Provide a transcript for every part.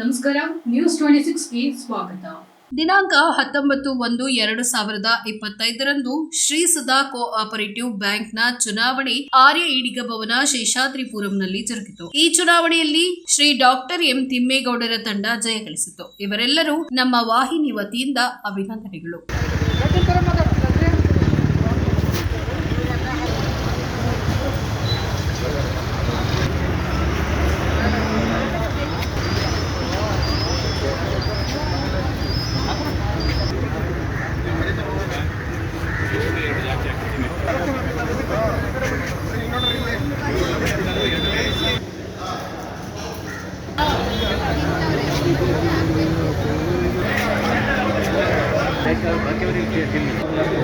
ನಮಸ್ಕಾರ news twenty ಸಿಕ್ಸ್ಗೆ ಸ್ವಾಗತ. ದಿನಾಂಕ ಹತ್ತೊಂಬತ್ತು ಒಂದು ಎರಡು ಸಾವಿರದ ಇಪ್ಪತ್ತೈದರಂದು ಶ್ರೀ ಸುಧಾ ಕೋಆಪರೇಟಿವ್ ಬ್ಯಾಂಕ್ನ ಚುನಾವಣೆ ಆರ್ಯ ಈಡಿಗ ಭವನ ಶೇಷಾದ್ರಿಪುರಂನಲ್ಲಿ ಜರುಗಿತು. ಈ ಚುನಾವಣೆಯಲ್ಲಿ ಶ್ರೀ ಡಾಕ್ಟರ್ ಎಂ ತಿಮ್ಮೇಗೌಡರ ತಂಡ ಜಯ ಗಳಿಸಿತು. ಇವರೆಲ್ಲರೂ ನಮ್ಮ ವಾಹಿನಿ ವತಿಯಿಂದ ಅಭಿನಂದನೆಗಳು.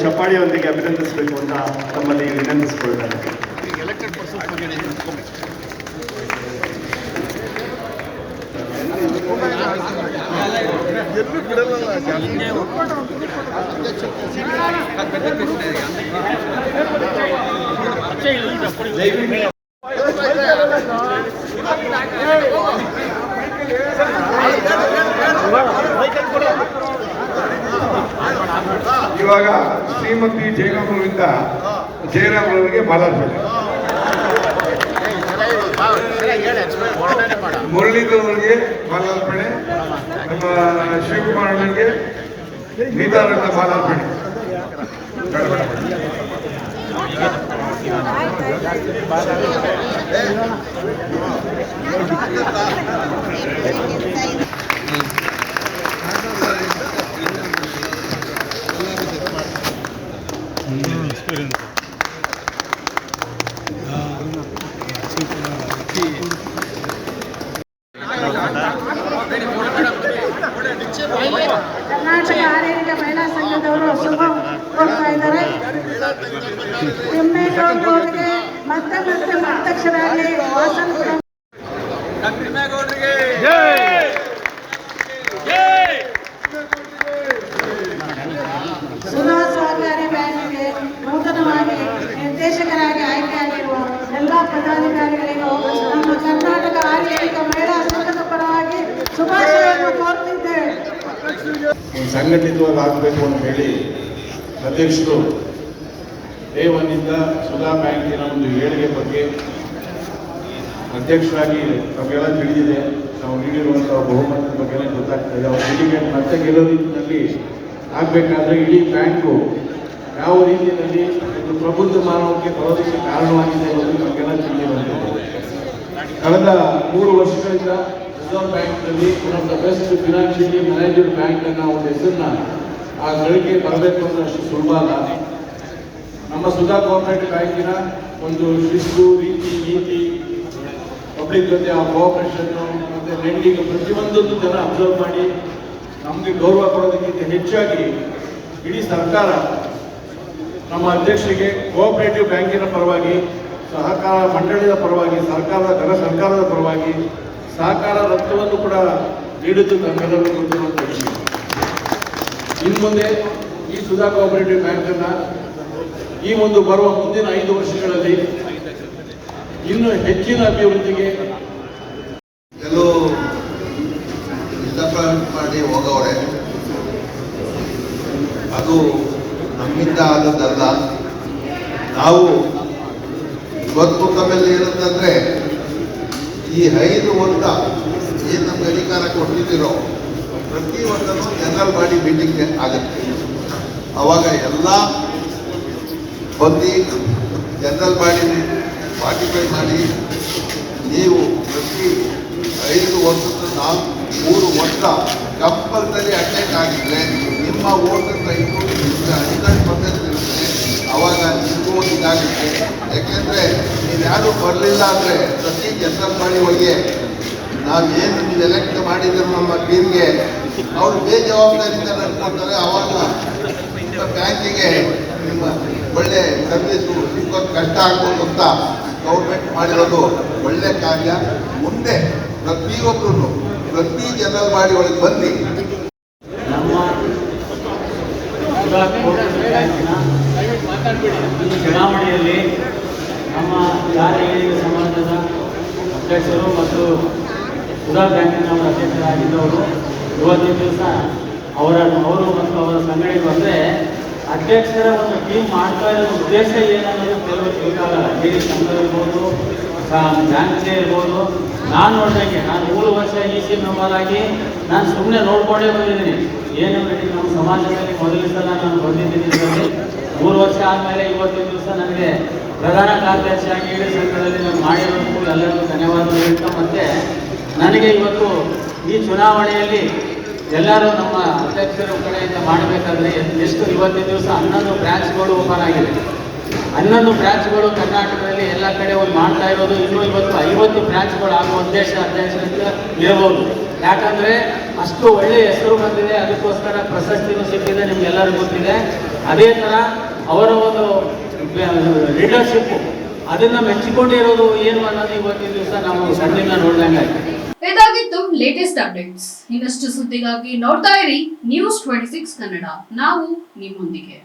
ಚಪ್ಪಾಳಿಯೊಂದಿಗೆ ಅಭಿನಂದಿಸಬೇಕು ಅಂತ ತಮ್ಮಲ್ಲಿ ವಿನಂತಿಸಿಕೊಳ್ತಾರೆ ಇವಾಗ ಶ್ರೀಮತಿ ಜಯರಾಮರಿಂದ ಜಯರಾಮರವರಿಗೆ ಮಾಲಾರ್ಪಣೆ. ಮುರಳೀಧರ್ ಅವರಿಗೆ ಮಾಲಾರ್ಪಣೆ ನಮ್ಮ ಶಿವಕುಮಾರ್ ಅವರಿಗೆ ಗೀತಾರನ್ನ ಮಾಲಾರ್ಪಣೆ ಕರ್ನಾಟಕ ಮಹಿಳಾ ಸಂಘದವರು ಶುಭ ಕೋರ್ತಾ ಇದ್ದಾರೆ. ತಿಮ್ಮೇಗೌಡರು ಅವರಿಗೆ ಮತ್ತೆ ಮತ್ತೆ ಮತ್ತಕ್ಷರಾಗಿ ವಾಸನ ಕೂಡ ಸುಧಾ ಸಹಕಾರಿ ಬ್ಯಾಂಕಿಗೆ ನೂತನವಾಗಿ ನಿರ್ದೇಶಕರಾಗಿ ಆಯ್ಕೆಯಾಗಿರುವ ಎಲ್ಲ ಪದಾಧಿಕಾರಿಗಳಿಗೂ ನಮ್ಮ ಕರ್ನಾಟಕ ಆಡಳಿತ ಮಹಿಳಾ ಸಂಘದ ಪರವಾಗಿ ಶುಭಾಶಯವನ್ನು ಕೋರುತ್ತಿದ್ದೇವೆ ಸಂಘಟಿತವಾಗಿ ಆಗಬೇಕು ಅಂತ ಹೇಳಿ ಅಧ್ಯಕ್ಷರು ಡೇ ಒನ್ನಿಂದ ಸುಧಾ ಬ್ಯಾಂಕಿನ ಒಂದು ಏಳಿಗೆ ಬಗ್ಗೆ ಅಧ್ಯಕ್ಷರಾಗಿ ನಮಗೆಲ್ಲ ತಿಳಿದಿದೆ. ನಾವು ನೀಡಿರುವಂತಹ ಬಹುಮತದ ಬಗ್ಗೆ ಇದೆ. ಅವ್ರ ಸಿಂಡಿಕೇಟ್ ಮತ್ತೆ ಗೆಲ್ಲೋ ರೀತಿಯಲ್ಲಿ ಆಗಬೇಕಾದ್ರೆ ಇಡೀ ಬ್ಯಾಂಕು ಯಾವ ರೀತಿಯಲ್ಲಿ ಒಂದು ಪ್ರಬುದ್ಧ ಮಾನವಕ್ಕೆ ಬರೋದಕ್ಕೆ ಕಾರಣವಾಗಿದೆ ಅನ್ನೋದು ನಮಗೆಲ್ಲ ತಿಳಿದಿರುವಂಥದ್ದು ಕಳೆದ ಮೂರು ವರ್ಷಗಳಿಂದ ರಿಸರ್ವ್ ಬ್ಯಾಂಕ್ನಲ್ಲಿ one of the best financially managed bank ಅನ್ನೋ ಒಂದು ಹೆಸರನ್ನ ಆ ಗಳಿಕೆ ಬರಬೇಕು ಅಂದ್ರೆ ಅಷ್ಟು ಸುಲಭ ಅಲ್ಲ. ನಮ್ಮ ಸುಧಾ ಕೋಆಪರೇಟಿವ್ ಬ್ಯಾಂಕಿನ ಒಂದು ಶಿಸ್ತು, ರೀತಿ, ನೀತಿ ಪಬ್ಲಿಕ್ ಜೊತೆ ಆ ಕೋಆಪರೇಷನ್ ಮತ್ತೆ ಲೆಂಡಿಂಗ್ ಪ್ರತಿಯೊಂದೊಂದು ಜನ ಅಬ್ಸರ್ವ್ ಮಾಡಿ ನಮಗೆ ಗೌರವ ಕೊಡೋದಕ್ಕಿಂತ ಹೆಚ್ಚಾಗಿ ಇಡೀ ಸರ್ಕಾರ ನಮ್ಮ ಅಧ್ಯಕ್ಷರಿಗೆ ಕೋಆಪರೇಟಿವ್ ಬ್ಯಾಂಕಿನ ಪರವಾಗಿ ಸಹಕಾರ ಮಂಡಳಿಯ ಪರವಾಗಿ ಸರ್ಕಾರದ ಘನ ಸರ್ಕಾರದ ಪರವಾಗಿ ಸಹಕಾರ ರಕ್ತವನ್ನು ಕೂಡ ನೀಡುವುದು ನಮ್ಮೆಲ್ಲರೂ ಗೊತ್ತಿರುವಂಥ ವಿಷಯ ಇನ್ನು ಮುಂದೆ ಈ ಸುಧಾ ಕೋಆಪರೇಟಿವ್ ಬ್ಯಾಂಕನ್ನು ಈ ಒಂದು ಬರುವ ಮುಂದಿನ ಐದು ವರ್ಷಗಳಲ್ಲಿ ಇನ್ನೂ ಹೆಚ್ಚಿನ ಅಭಿವೃದ್ಧಿಗೆ ಕೆಲವು ಮಾಡಿ ಹೋಗವ್ರೆ. ಅದು ನಮ್ಮಿಂದ ಆದದ್ದಲ್ಲ. ನಾವು ಇವತ್ತು ತಮ್ಮಲ್ಲಿ ಏನಂತಂದ್ರೆ ಈ ಐದು ವರ್ಷ ಏನು ನಮ್ಗೆ ಅಧಿಕಾರ ಕೊಟ್ಟಿದ್ದೀರೋ ಪ್ರತಿ ವರ್ಷನೂ ಜನರಲ್ ಬಾಡಿ ಮೀಟಿಂಗ್ ಆಗುತ್ತೆ. ಅವಾಗ ಎಲ್ಲ ಬಂದು ಜನರಲ್ ಬಾಡಿ ಪಾರ್ಟಿಫೈ ಮಾಡಿ ನೀವು ಪ್ರತಿ ಐದು ವರ್ಷದ ನಾಲ್ಕು ಮೂರು ವರ್ಷ ಕಂಪಲ್ಸರಿ ಅಟೆಂಡ್ ಆಗಿದ್ರೆ ನಿಮ್ಮ ವೋಟರ್ ರೈಟು ಹಂಡ್ರೆಡ್ ಪರ್ಸೆಂಟ್ ಇರುತ್ತೆ. ಅವಾಗ ನಿಮಗೂ ಯಾಕೆಂದ್ರೆ ನೀವು ಯಾರು ಬರಲಿಲ್ಲ ಅಂದರೆ ಪ್ರತಿ ಕೆಲಸ ಮಾಡಿ ಹೋಗಿ ನಾವೇನು ಏನು ಎಲೆಕ್ಟ್ ಮಾಡಿದ್ರು ನಮ್ಮ ಟೀಮ್ಗೆ ಅವ್ರು ಬೇಜವಾಬ್ದಾರಿಯಿಂದ ನಡ್ಕೊಳ್ತಾರೆ ಅವಾಗ ಬ್ಯಾಂಕಿಗೆ ನಿಮ್ಮ ಒಳ್ಳೆ ಸರ್ವಿಸು ಸಿಕ್ಕೋದು ಕಷ್ಟ ಆಗ್ಬೋದು ಅಂತ ಗೌರ್ಮೆಂಟ್ ಮಾಡಿರೋದು ಒಳ್ಳೆ ಕಾರ್ಯ. ಮುಂದೆ ಪ್ರತಿಯೊಬ್ಬರು ಪ್ರತಿ ಜನರಲ್ ಮಾಡಿ ಒಳಗೆ ಬನ್ನಿ. ನಮ್ಮ ಚುನಾವಣೆಯಲ್ಲಿ ನಮ್ಮ ಏಳಿಗೆ ಸಮಾಜದ ಅಧ್ಯಕ್ಷರು ಮತ್ತು ಉದಾ ಬ್ಯಾಂಕಿನ ಅವರ ಅಧ್ಯಕ್ಷರಾಗಿದ್ದವರು, ಇವತ್ತಿನ ದಿವಸ ಅವರ ಅವರು ಮತ್ತು ಅವರ ಸಂಘಟನೆ ಬಂದರೆ ಅಧ್ಯಕ್ಷರ ಒಂದು ಟೀಮ್ ಮಾಡ್ತಾ ಇರೋ ಉದ್ದೇಶ ಏನನ್ನೋದು ಕೆಲವರು ತಿಳ್ಕಾಗಲ್ಲ ಡಿ ಸಂಘ ಇರ್ಬೋದು ಬ್ಯಾಂಕ್ಗೆ ಇರ್ಬೋದು. ನಾನು ನೋಡಿದಂಗೆ ನಾನು ವರ್ಷ ಇ ಸಿ ಮೆಂಬರ್ ಆಗಿ ನಾನು ಸುಮ್ಮನೆ ನೋಡ್ಕೊಂಡೇ ಬಂದಿದ್ದೀನಿ ಏನು ಹೇಳಿ ನಮ್ಮ ಸಮಾಜದಲ್ಲಿ ಮೊದಲ ಸಲ ನಾನು ಬಂದಿದ್ದೀನಿ. ಮೂರು ವರ್ಷ ಆದಮೇಲೆ ಇವತ್ತಿನ ದಿವಸ ನನಗೆ ಪ್ರಧಾನ ಕಾರ್ಯದರ್ಶಿಯಾಗಿ ಇಡೀ ಸಂಘದಲ್ಲಿ ನಾನು ಮಾಡಿರೋದಕ್ಕೂ ಎಲ್ಲರಿಗೂ ಧನ್ಯವಾದ ಹೇಳ್ತಾ ಮತ್ತೆ ನನಗೆ ಇವತ್ತು ಈ ಚುನಾವಣೆಯಲ್ಲಿ ಎಲ್ಲರೂ ನಮ್ಮ ಅಧ್ಯಕ್ಷರ ಕಡೆಯಿಂದ ಮಾಡಬೇಕಾದ್ರೆ ಎಷ್ಟು ಇವತ್ತಿನ ದಿವಸ ಹನ್ನೊಂದು ಬ್ರ್ಯಾಂಚ್ಗಳು ಓಪನ್ ಆಗಿದೆ ಹನ್ನೊಂದು ಬ್ರಾಂಚ್ಗಳು ಕರ್ನಾಟಕದಲ್ಲಿ ಎಲ್ಲ ಕಡೆ ಒಂದು ಮಾಡ್ತಾ ಇರೋದು. ಇನ್ನೂ ಇವತ್ತು ಐವತ್ತು ಬ್ರಾಂಚ್ಗಳು ಆಗುವ ಉದ್ದೇಶ ಅಧ್ಯಕ್ಷರಿಂದ ಇರಬಹುದು ಯಾಕಂದ್ರೆ ಅಷ್ಟು ಒಳ್ಳೆಯ ಹೆಸರು ಬಂದಿದೆ. ಅದಕ್ಕೋಸ್ಕರ ಪ್ರಶಸ್ತಿನೂ ಸಿಕ್ಕಿದೆ, ನಿಮಗೆಲ್ಲರಿಗೂ ಗೊತ್ತಿದೆ. ಅದೇ ಥರ ಅವರ ಒಂದು ಲೀಡರ್ಶಿಪ್ ಅದನ್ನ ಮೆಚ್ಚಿಕೊಂಡಿರೋದು ಏನು ಅನ್ನೋದು ಇವತ್ತಿನ ದಿವಸ ನಾವು ಸಣ್ಣ ನೋಡ್ದಂಗೆ ಇದಾಗಿತ್ತು ಲೇಟೆಸ್ಟ್ ಅಪ್ಡೇಟ್ಸ್ ಇನ್ನಷ್ಟು ಸುದ್ದಿಗಾಗಿ ನೋಡ್ತಾ ಇರಿ ನ್ಯೂಸ್ ಟ್ವೆಂಟಿ ಸಿಕ್ಸ್ ಕನ್ನಡ. ನಾವು ನಿಮ್ಮೊಂದಿಗೆ.